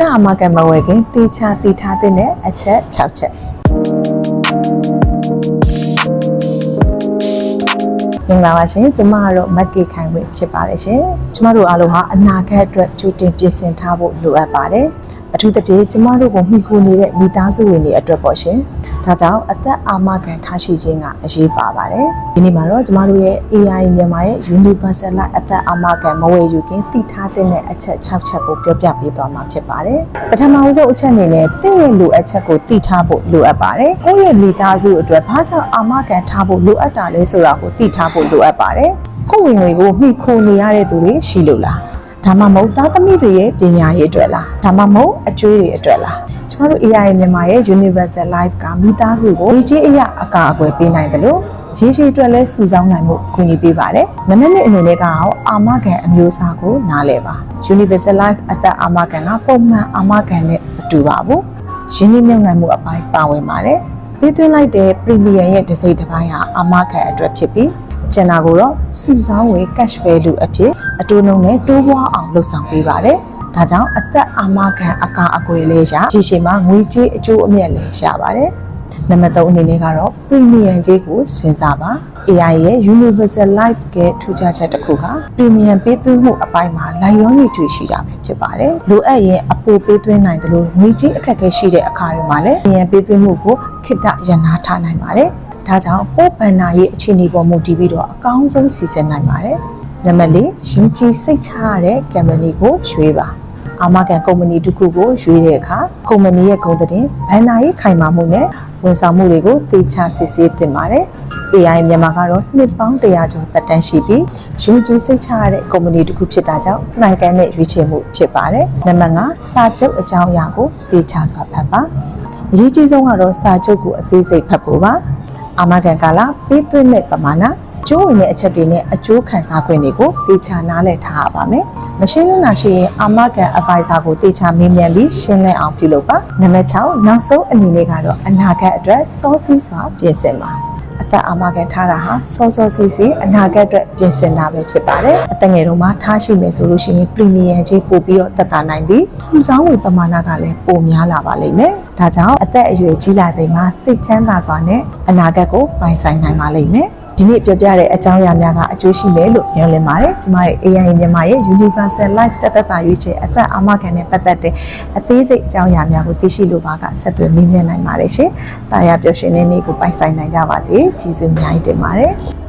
သက်အမကမဝယ်ခင်တေချာတည်ထားတဲ့အချက်6ချက်မင်္ဂလာပါရှင်ကျမကတော့မက်ကေခိုင်ဝင်းဖြစ်ပါတယ်ရှင်ကျမတို့အားလုံးဟာအနာဂတ်အတွက်ကြိုတင်ပြင်ဆင်ထားဖို့လိုအပ်ပါတယ်အထူးသဖြင့်ကျမတို့ကိုမှီခိုနေတဲ့မိသားစုဝင်တွေအတွက်ပေါ့ရှင် ဒါကြောင့်အသက်အာမခံထားရှိခြင်းကအရေးပါပါတယ်ဒီနေ့မှာတော့ကျမတို့ရဲ့ AI မြန်မာရဲ့ Universal Life အသက်အာမခံမဝယ်ယူခင်သိထားတဲ့အချက်6ချက်ကိုပြောပြပေးသွားမှာဖြစ်ပါတယ်ပထမဦးဆုံးအချက်အနေနဲ့တင့်ရဲ့လိုအပ်ချက်ကိုသိထားဖို့လိုအပ်ပါတယ်ကိုယ့်ရဲ့မိသားစုအတွက်ဘာကြောင့်အာမခံထားဖို့လိုအပ်တာလဲဆိုတာကိုသိထားဖို့လိုအပ်ပါတယ်ကိုယ့်ဝင်တွေကိုမှီခိုနေရတဲ့သူတွေရှိလို့လားဒါမှမဟုတ်သားသမီးတွေရဲ့ပညာရေးအတွက်လားဒါမှမဟုတ်အကျွေးတွေအတွက်လားကျ မတို့ AI မြန်မာရဲ့ Universal Life ကမိသားစုကိုဒီကြီးအရာအကာအကွယ်ပေးနိုင်တယ်လို့ရေရှည်အတွက်လဲစုဆောင်းနိုင်မှုကူညီပေးပါတယ်။နံပါတ်1အနေနဲ့ကတော့အာမခံအမျိုးအစားကိုနားလည်ပါ။ Universal Life အသက်အာမခံကပုံမှန်အာမခံနဲ့မတူပါဘူး။ရင်းနှီးမြှုပ်နှံမှုအပိုင်းပါဝင်ပါတယ်။ပေးသွင်းလိုက်တဲ့ Premium ရဲ့တစ်စိတ်တစ်ပိုင်းဟာအာမခံအတွက်ဖြစ်ပြီးကျန်တာကိုတော့စုဆောင်းဝေ cash value အဖြစ်အတူနှုံနဲ့တိုးပွားအောင်လှုပ်ဆောင်ပေးပါတယ်။ ဒါကြောင့်အသက်အာမခံအကာအကွယ်လေးရရှည်ရှည်မှာငွေကြေးအကျိုးအမြတ်လည်းရပါတယ်။နံပါတ်3အနေနဲ့ကတော့ premium ကြေးကိုစဉ်းစားပါ AI ရဲ့ Universal Life ကထူးခြားချက်တစ်ခုက premium ပေးသွင်းမှုအပိုင်းမှာလိုက်ရောညီထွေရှိတာပဲဖြစ်ပါတယ်။လိုအပ်ရင်အပိုပေးသွင်းနိုင်တယ်လို့ငွေကြေးအခက်အခဲရှိတဲ့အခါတွေမှာလည်း premium ပေးသွင်းမှုကိုခိတ္တရန်နာထားနိုင်ပါတယ်။ဒါကြောင့်ပို့ပန်နာရဲ့အခြေအနေပေါ်မူတည်ပြီးတော့အကောင်းဆုံးစီစဉ်နိုင်ပါတယ်။နံပါတ်၄ယုံကြည်စိတ်ချရတဲ့ company ကိုရွေးပါ အာမခံကုမ္ပဏီတစ်ခုကိုရွေးတဲ့အခါကုမ္ပဏီရဲ့ဂုဏ်သတင်းဘဏ္ဍာရေးခိုင်မာမှုနဲ့ဝန်ဆောင်မှုတွေကိုသေချာစစ်ဆေးသင့်ပါတယ်။ AI မြန်မာကတော့နှစ်ပေါင်း100ကျော်သက်တမ်းရှိပြီးယုံကြည်စိတ်ချရတဲ့ကုမ္ပဏီတစ်ခုဖြစ်တာကြောင့်မှန်ကန်တဲ့ရွေးချယ်မှုဖြစ်ပါတယ်။နံပါတ်5စာချုပ်အကြောင်းအရာကိုသေချာစွာဖတ်ပါ။အရေးကြီးဆုံးကတော့စာချုပ်ကိုအသေးစိတ်ဖတ်ဖို့ပါ။အာမခံကာလပေးသွင်းတဲ့ပမာဏ ကျိုးဝင်တဲ့အချက်တွေနဲ့အကျိုးခံစားခွင့်တွေကိုသေချာနားလည်ထားရပါမယ်။မရှင်းလင်းတာရှိရင်အာမခံ advisor ကိုသေချာမေးမြန်းပြီးရှင်းလင်းအောင်ပြုလုပ်ပါ။နံပါတ်6နောက်ဆုံးအနေနဲ့ကတော့အနာဂတ်အတွက်စောစီးစွာပြင်ဆင်ပါ။အသက်အာမခံထားတာဟာစောစောစီးစီးအနာဂတ်အတွက်ပြင်ဆင်တာပဲဖြစ်ပါတယ်။အသက်ငယ်တုန်းမှာထားရှိမယ်ဆိုလို့ရှိရင် premium ကြီးပို့ပြီးတော့တက်တာနိုင်ပြီးစုဆောင်းဝေပမာဏကလည်းပိုများလာပါလိမ့်မယ်။ဒါကြောင့်အသက်အရွယ်ကြီးလာချိန်မှာစိတ်ချမ်းသာစွာနဲ့အနာဂတ်ကိုပိုင်ဆိုင်နိုင်ပါလိမ့်မယ်။ ဒီနေ့ပြောပြတဲ့အကြောင်းအရာများကအကျိုးရှိမယ်လို့မျှော်လင့်ပါတယ်။ကျမရဲ့ AI မြန်မာရဲ့ Universal Life သက်သက်သာရွေးချယ်အသက်အာမခံနဲ့ပတ်သက်တဲ့အသေးစိတ်အကြောင်းအရာများကိုသိရှိလိုပါကဆက်သွယ်မေးမြန်းနိုင်ပါတယ်ရှင်။တာယာပျော်ရွှင်တဲ့နေ့ကိုပိုင်ဆိုင်နိုင်ကြပါစေ။ကျေးဇူးအများကြီးတင်ပါတယ်။